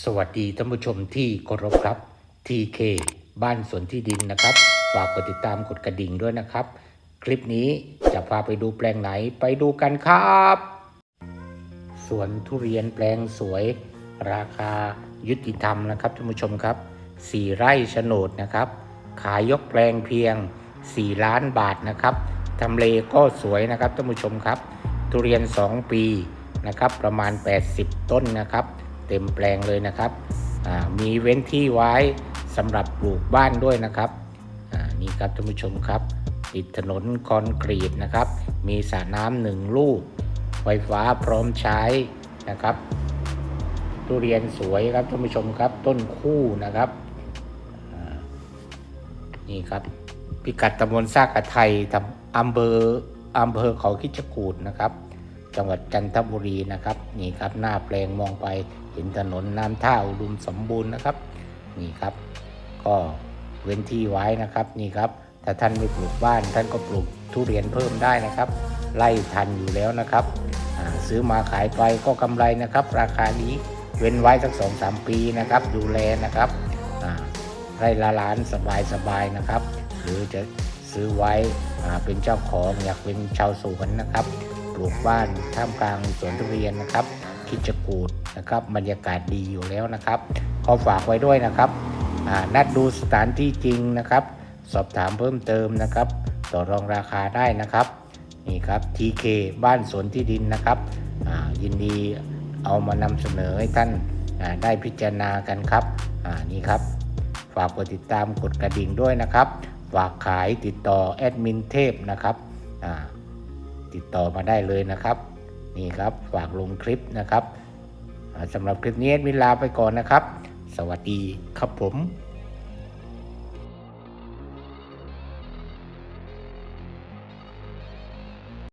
สวัสดีท่านผู้ชมที่เคารพครับ TK บ้านสวนที่ดินนะครับ ฝากกดติดตามกดกระดิ่งด้วยนะครับ คลิปนี้จะพาไปดูแปลงไหนไปดูกันครับ สวนทุเรียนแปลงสวย ราคายุติธรรมนะครับท่านผู้ชมครับ 4 ไร่โฉนดนะครับ ขายยกแปลงเพียง 4 ล้านบาทนะครับทำเลก็สวยนะครับท่านผู้ชมครับ ทุเรียน 2 ปีนะครับประมาณ 80 ต้นนะครับ เต็มแปลงเลยนะครับมีเว้นที่ไว้สำหรับปลูกบ้านด้วยนะครับนี่ครับท่านผู้ชมครับ ติดถนนคอนกรีตนะครับ มีสระน้ำหนึ่งลูก ไฟฟ้าพร้อมใช้นะครับทุเรียนสวยครับท่านผู้ชมครับต้นคู่นะครับนี่ครับพิกัดตำบลซากกะไทยทำอำเภออำเภอเขาคิจกูดนะครับ จังหวัดจันทบุรีนะครับนี่ครับหน้าแปลงมองไป เห็นถนนน้ำท่าอุดมสมบูรณ์นะครับ นี่ครับ ก็เว้นที่ไว้นะครับนี่ครับ ถ้าท่านไม่ปลูกบ้านท่านก็ปลูกทุเรียนเพิ่มได้นะครับ ไล่ทันอยู่แล้วนะครับซื้อมาขายไปก็กำไรนะครับ ราคานี้เว้นไว้สักสองสามปีนะครับ ดูแลนะครับไร่ละล้านสบายสบายๆนะครับ หรือจะซื้อไว้เป็นเจ้าของอยากเป็นชาวสวนนะครับ ปลูกบ้านท่ามกลางสวนทุเรียนนะครับ คิจกูดนะครับบรรยากาศดีอยู่แล้วนะครับขอฝากไว้ด้วยนะครับนัดดูสถานที่จริงนะครับ สอบถามเพิ่มเติมนะครับ ต่อรองราคาได้นะครับนี่ครับ TK บ้านสวนที่ดินนะครับยินดีเอามานำเสนอให้ท่านได้พิจารณากันครับนี่ครับ ฝากกดติดตามกดกระดิ่งด้วยนะครับ ฝากขายติดต่อแอดมินเทพนะครับติดต่อมาได้เลยนะครับ นี่ครับฝากลงคลิปนะครับสำหรับคลิปนี้เวลาไปก่อนนะครับ สวัสดีครับผม